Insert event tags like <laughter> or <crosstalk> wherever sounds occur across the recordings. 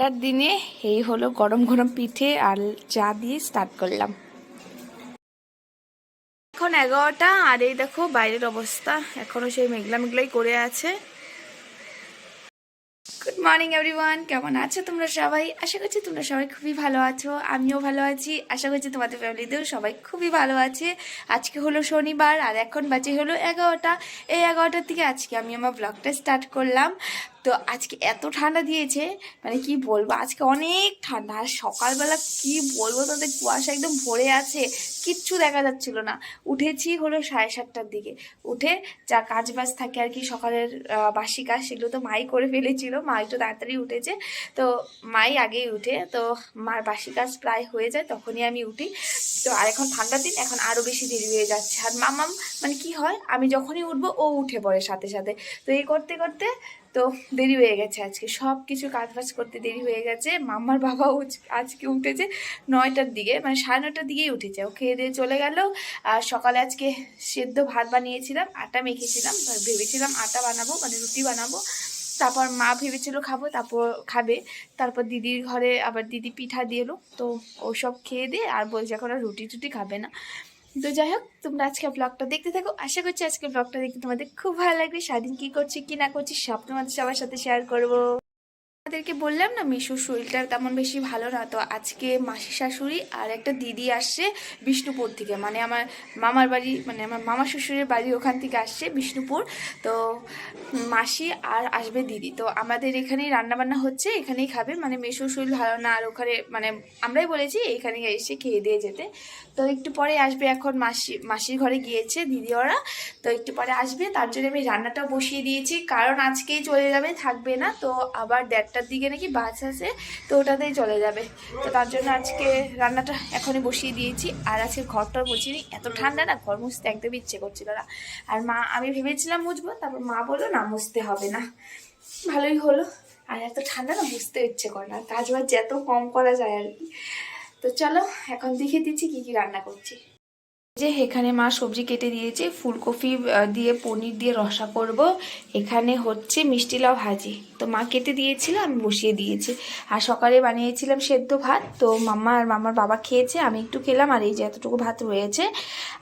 ঠান্ডার দিনে এই হলো গরম গরম পিঠে আর চা দিয়ে স্টার্ট করলাম। এখন এগারোটা, আর এই দেখো বাইরের অবস্থা। এখনও সেই মেঘলা মেঘলাই করে আছে। Morning, everyone. কেমন আছো তোমরা সবাই? আশা করছি তোমরা সবাই খুবই ভালো আছো, আমিও ভালো আছি। আশা করছি তোমাদের ফ্যামিলিতেও সবাই খুবই ভালো আছে। আজকে হলো শনিবার, আর এখন বাজে হলো এগারোটা। এই এগারোটার থেকে আজকে আমি আমার ব্লগটা স্টার্ট করলাম। তো আজকে এত ঠান্ডা দিয়েছে মানে কি বলব, আজকে অনেক ঠান্ডা। আর সকালবেলা কি বলব তাদের কুয়াশা একদম ভরে আছে, কিচ্ছু দেখা যাচ্ছিল না। উঠেছি হলো সাড়ে সাতটার দিকে। উঠে যা কাজ বাজ থাকে আর কি, সকালের বাসি কাজ, সেগুলো তো মাই করে ফেলেছিল। মা একটু তাড়াতাড়ি উঠেছে। তো মাই আগেই উঠে, তো মার বাসি কাজ প্রায় হয়ে যায়, তখনই আমি উঠি। তো আর এখন ঠান্ডার দিন, এখন আরও বেশি দেরি হয়ে যাচ্ছে। আর মামাম মানে কি হয়, আমি যখনই উঠবো, ও উঠে পড়ে সাথে সাথে। তো এই করতে করতে, তো দেরি হয়ে গেছে আজকে। সব কিছু কাজ বাজ করতে দেরি হয়ে গেছে। মামার বাবা আজকে উঠেছে নয়টার দিকে মানে সাড়ে নটার দিকেই উঠেছে। ও খেয়ে দিয়ে চলে গেল। আর সকালে আজকে সেদ্ধ ভাত বানিয়েছিলাম, আটা মেখেছিলাম। ভেবেছিলাম আটা বানাবো মানে রুটি বানাবো। তারপর মা ভেবেছিল খাব, তারপর খাবে। তারপর দিদির ঘরে আবার দিদি পিঠা দিয়ে এলো। তো ওসব খেয়ে দিয়ে আর বলছে এখন আর রুটি টুটি খাবে না। তো যাই হোক, তোমরা আজকে ব্লগটা দেখতে থাকো। আশা করছি আজকে ব্লগটা দেখতে তোমাদের খুব ভালো লাগবে। সারাদিন কী করছি, কি না করছি, সব তোমাদের সবার সাথে শেয়ার করব। আমাদেরকে বললাম না, মিশুর শরীরটা তেমন বেশি ভালো না। তো আজকে মাসি শাশুড়ি আর একটা দিদি আসছে বিষ্ণুপুর থেকে। মানে আমার মামার বাড়ি মানে আমার মামা শ্বশুরের বাড়ি ওখান থেকে আসছে বিষ্ণুপুর। তো মাসি আর আসবে দিদি। তো আমাদের এখানেই রান্নাবান্না হচ্ছে, এখানেই খাবে। মানে মেশুর শরীর ভালো না, আর ওখানে মানে আমরাই বলেছি এখানে এসে খেয়ে দিয়ে যেতে। তো একটু পরে আসবে এখন মাসি, মাসির ঘরে গিয়েছে দিদি ওরা। তো একটু পরে আসবে, তার জন্য আমি রান্নাটাও বসিয়ে দিয়েছি। কারণ আজকেই চলে যাবে, থাকবে না। তো আবার দেড়টার দিকে নাকি বাস আছে, তো ওটাতেই চলে যাবে। তো তার জন্য আজকে রান্নাটা এখনই বসিয়ে দিয়েছি। আর আজকে ঘরটাও মুছিনি এত ঠান্ডা না, ঘর মুছতে একদম ইচ্ছে করছিল না। আর মা, আমি ভেবেছিলাম মুছবো, তারপর মা বলল, না, মুছতে হবে না। ভালোই হলো। আর এত ঠান্ডা না বুঝতে ইচ্ছে করে না। কাজ বাজ এত কম করা যায় আর কি। তো চলো, এখন দেখিয়ে দিচ্ছি কি কি রান্না করছি। যে এখানে মা সবজি কেটে দিয়েছে, ফুলকপি দিয়ে পনির দিয়ে রসা করব। এখানে হচ্ছে মিষ্টি লাউ ভাজি। তো মা কেটে দিয়েছিল, আমি বসিয়ে দিয়েছি। আর সকালে বানিয়েছিলাম সেদ্ধ ভাত। তো মাম্মা আর মামার বাবা খেয়েছে, আমি একটু খেলাম, আর এই যে এতটুকু ভাত রয়েছে।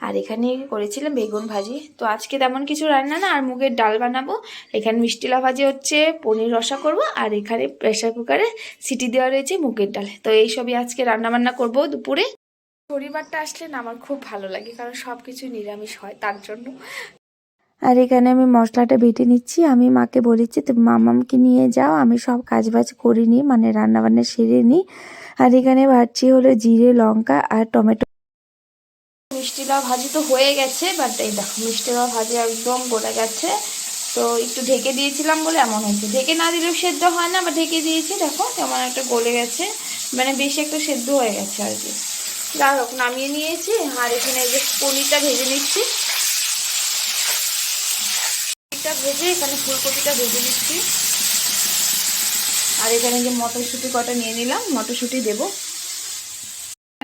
আর এখানে করেছিলাম বেগুন ভাজি। তো আজকে তেমন কিছু রান্না না, আর মুগের ডাল বানাবো। এখানে মিষ্টি লাউ ভাজি হচ্ছে, পনির রসা করব, আর এখানে প্রেশার কুকারে সিটি দেওয়া রয়েছে মুগের ডাল। তো এইসবই আজকে রান্না বান্না করব দুপুরে। পরিবারটা আসলে না আমার খুব ভালো লাগে কারণ সব কিছু নিরামিষ হয় তার জন্য। আর এখানে আমি মশলাটা বেটে নিচ্ছি আমি মাকে বলেছি তুমি মামামকে নিয়ে যাও আমি সব কাজবাজ করে নিই মানে রান্নাবান্না সেরে নিই। আর এখানে ভাজছি হলো জিরে লঙ্কা আর টমেটো। মিষ্টি লাউ ভাজি তো হয়ে গেছে বাট এই দেখো মিষ্টি লাউ ভাজি একদম গলে গেছে। তো একটু ঢেকে দিয়েছিলাম বলে এমন হয়েছে। ঢেকে না দিলেও সেদ্ধ হয় না বা ঢেকে দিয়েছি দেখো কেমন একটা গলে গেছে। মানে বেশি একটা সেদ্ধ হয়ে গেছে আর কি। যাই হোক, নামিয়ে নিয়েছি আর এখানে যে পনিরটা ভেজে নিচ্ছি। পনিরটা ভেজে এখানে ফুলকপিটা ভেজে নিচ্ছি। আর এখানে যে মটরশুঁটি কটা নিয়ে নিলাম, মটরশুঁটি দেবো।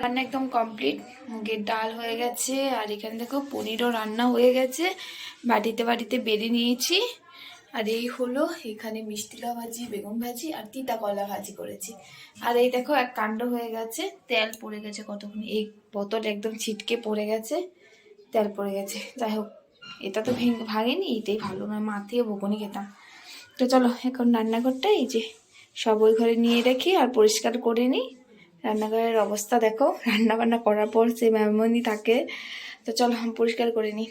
রান্না একদম কমপ্লিট, মুগের ডাল হয়ে গেছে, আর এখানে দেখো পনিরও রান্না হয়ে গেছে। বাটিতে বাটিতে বেড়ে নিয়েছি। আর এই হলো এখানে মিষ্টি লাউ ভাজি বেগুন ভাজি আর তিতা কলা ভাজি করেছি। আর এই দেখো, এক কাণ্ড হয়ে গেছে, তেল পড়ে গেছে কতক্ষণ? এই বোতল একদম ছিটকে পড়ে গেছে, তেল পড়ে গেছে। যাই হোক, এটা তো ভেঙে, ভাঙেনি, এটাই ভালো। না মাথিয়ে বকুনি খেতাম। তো চলো, এখন রান্নাঘরটা এই যে সব ওই ঘরে নিয়ে রাখি আর পরিষ্কার করে নিই। রান্নাঘরের অবস্থা দেখো রান্না বান্না করার পর সে মেমনি থাকে। তো চলো, পরিষ্কার করে নিই।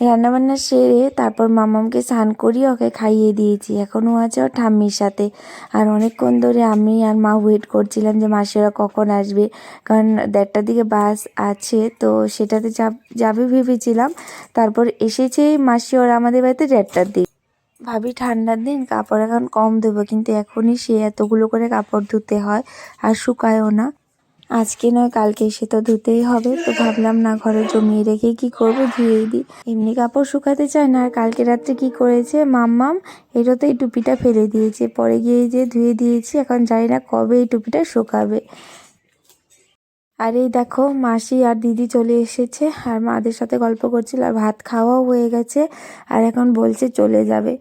রান্নাবান্না সেরে তারপর মামামকে স্নান করিয়ে ওকে খাইয়ে দিয়েছি। এখনও আছে ওর ঠাম্মির সাথে। আর অনেকক্ষণ ধরে আমি আর মা ওয়েট করছিলাম যে মাসিরা কখন আসবে। কারণ দেড়টার দিকে বাস আছে, তো সেটাতে যাব- ভেবেছিলাম। তারপর এসেছে মাসি ওরা আমাদের বাড়িতে দেড়টার দিকে। ভাবি ঠান্ডার দিন কাপড় এখন কম দেবো, কিন্তু এখনই সে এতগুলো করে কাপড় ধুতে হয় আর শুকায়ও না। আজকে নয়, কালকে এসে তো ধুতেই হবে। তো ভাবলাম, না, ঘরে জমিয়ে রেখে কি করব? ধুয়েই দিই। এমনি কাপড় শুকাতে চায় না। আর কালকে রাত্রে কি করেছে মাম্মাম? এটাতে এই টুপিটা ফেলে দিয়েছে। পরে গিয়ে যে ধুয়ে দিয়েছি, এখন জানি না কবে এই টুপিটা শুকাবে। আর এই দেখো, মাসি আর দিদি চলে এসেছে। আর মাদের সাথে গল্প করছিল, আর ভাত খাওয়াও হয়ে গেছে। আর এখন বলছে চলে যাবে।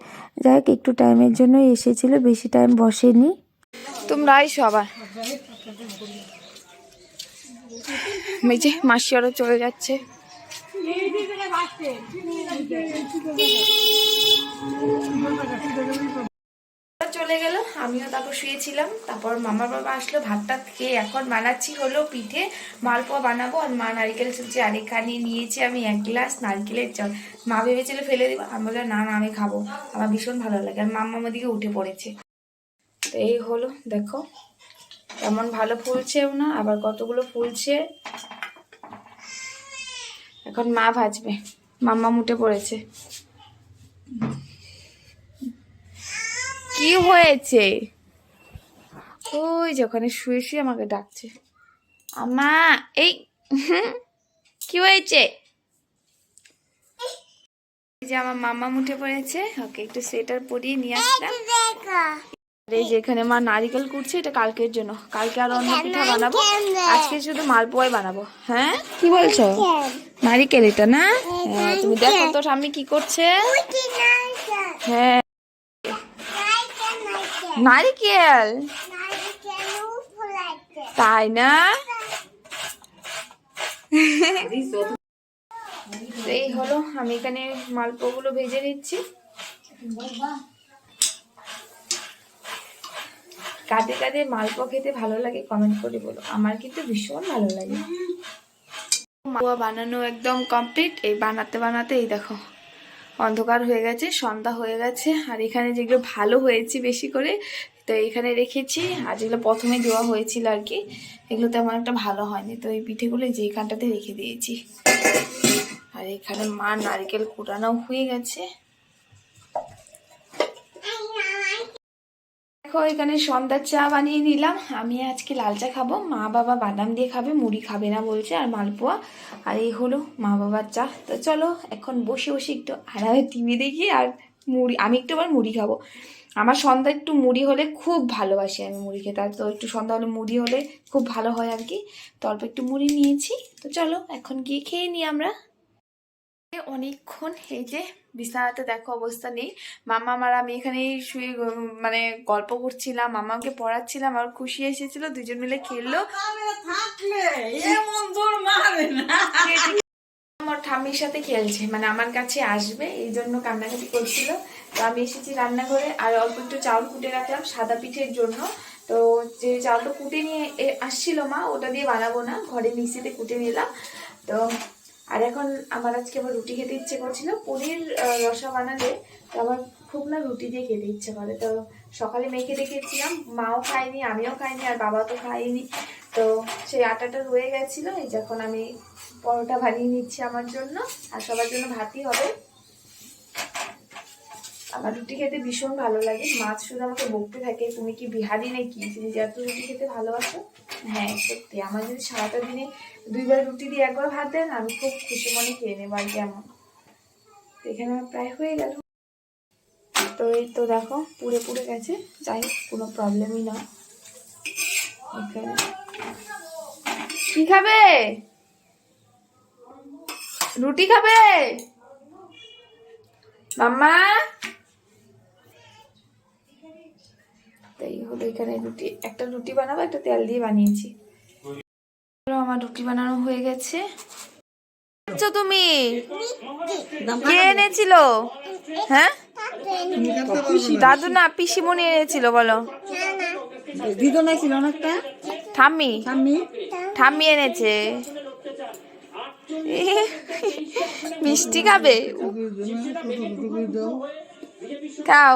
যাই হোক, একটু টাইমের জন্যই এসেছিল, বেশি টাইম বসেনি। তোমরাই সবাই। <laughs> মেজে মাসি আরও চলে যাচ্ছে। চলে গেল, আমিও তারপর শুয়েছিলাম, তারপর মামার বাবা আসলো, ভাতটা খেয়ে এখন বানাচ্ছি হলো পিঠে, মালপোয়া বানাবো, আর মা নারকেল সুজি আর এখানে নিয়েছি, আমি এক গ্লাস নারকেলের জল। মা ভেবেছিল ফেলে দেবো, আমি বললাম, না না, আমি খাব, আমার ভীষণ ভালো লাগে। আর মাম্মা আমাদিকে উঠে পড়েছে। এই হলো, দেখো তেমন ভালো ফুলছেও না, আবার কতগুলো ফুলছে এখন মা ভাজবে। মাম্মা মুটে পড়েছে। কি হয়েছে? ওই যে ওখানে শুয়ে শুয়ে আমাকে ডাকছে। আমা এই, কি হয়েছে? যে আমার মামা মুঠে পড়েছে, ওকে একটু সোয়েটার পরিয়ে নিয়ে আসলাম। এই যে এখানে মা নারিকেল কুটছে এটা কালকের জন্য। কালকে আর অন্য পিঠা বানাবো। আজকে শুধু মালপোয়াই বানাবো। হ্যাঁ? কি বলছো? নারিকেল এটা না? হ্যাঁ তুমি দেখো তো ঠাম্মি কি করছে। হ্যাঁ। নারিকেল? তাই না? এই হলো আমি এখানে মালপোগুলো ভেজে নিচ্ছি। কাদের কাদের মালপোয়া খেতে ভালো লাগে কমেন্ট করে বলো। আমার কিন্তু ভীষণ ভালো লাগে। মালপোয়া বানানো একদম কমপ্লিট এই বানাতে বানাতে এই দেখো, অন্ধকার হয়ে গেছে, সন্ধ্যা হয়ে গেছে, আর এখানে যেগুলো ভালো হয়েছে বেশি করে, তো এখানে রেখেছি। আর যেগুলো প্রথমে দেওয়া হয়েছিল আর কি, এগুলো তেমন একটা ভালো হয়নি। তো এই পিঠেগুলো যে এখানটাতে রেখে দিয়েছি। আর এখানে মা নারকেল কুটানো হয়ে গেছে। দেখো, এখানে সন্ধ্যার চা বানিয়ে নিলাম। আমি আজকে লাল চা খাব। মা বাবা বাদাম দিয়ে খাবে, মুড়ি খাবে না বলছে, আর মালপোয়া। আর এই হলো মা বাবার চা। তো চলো, এখন বসে বসে একটু আরামে টিভি দেখি আর মুড়ি, আমি একটু আবার মুড়ি খাব। আমার সন্ধ্যা একটু মুড়ি হলে খুব ভালোবাসি আমি মুড়ি খেতে। আর তো একটু সন্ধ্যা হলে মুড়ি হলে খুব ভালো হয় আর কি। তো অল্প একটু মুড়ি নিয়েছি। তো চলো, এখন গিয়ে খেয়ে নিই আমরা। অনেকক্ষণ এই যে বিছানাতে দেখো অবস্থা নেই। মামা আমার আমি এখানে শুয়ে মানে গল্প করছিলাম মামাকে পড়াচ্ছিলাম আর খুশি এসেছিল দুজন মিলে খেললো। আমার ঠাম্মির সাথে খেলছে মানে আমার কাছে আসবে এই জন্য কান্নাকাটি করছিল। তো আমি এসেছি রান্নাঘরে আর অল্প একটু চাউল কুটে রাখলাম সাদা পিঠের জন্য। তো যে চাউলটা কুটে নিয়ে আসছিল মা ওটা দিয়ে বানাবো না ঘরে মিক্সিতে কুটে নিলাম। তো আর এখন আমার আজকে আবার রুটি খেতে ইচ্ছে করছিল, পনির রসা বানালে, তো আমার খুব না রুটি দিয়ে খেতে ইচ্ছে করে। তো সকালে মেখে রেখেছিলাম মাও খায়নি, আমিও খাইনি, আর বাবা তো খাইনি তো সেই আটাটা রয়ে গেছিল, এই যখন আমি পরোটা বানিয়ে নিচ্ছি আমার জন্য, আর সবার জন্য ভাতই হবে। আমার রুটি খেতে ভীষণ ভালো লাগে, মাছ শুধু আমাকে বকতে থাকে, তুমি কি বিহারি নাকি? তুমি যে এত রুটি খেতে ভালোবাসো। হ্যাঁ সত্যি। আমার যদি সারাটা দিনে দুইবার রুটি দিয়ে একবার ভাত দেন, আমি খুব খুশি মনে খেয়ে নেব আর কেমন। এখানে আমার প্রায় হয়ে গেল। তো এই তো দেখো, পুড়ে পুড়ে গেছে। যাই কোনো প্রবলেমই না। এখানে। কি খাবে? রুটি খাবে? মাম্মা? তাই হলো এখানে রুটি একটা রুটি বানাবো একটা তেল দিয়ে বানিয়েছি। আমার রুটি বানানো হয়ে গেছে। তুমি? কে এনেছিল? হ্যাঁ? দাদু না পিসিমণি এনেছিল বলো। দিদনে ছিল অনেকটা ঠাম্মি। ঠাম্মি? এনেছে। মিষ্টি খাবে? খাও।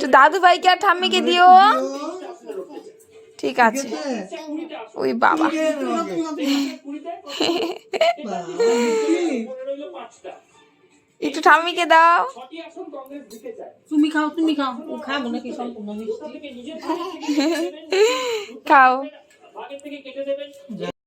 তো দাদু ভাইকে আর ঠাম্মিকে দিও। ঠিক আছে। ওই বাবা। একটু ঠাম্মিকে দাও। তুমি খাও তুমি খাও। ও খাব নাকি সম্পূর্ণ মিষ্টি খাও।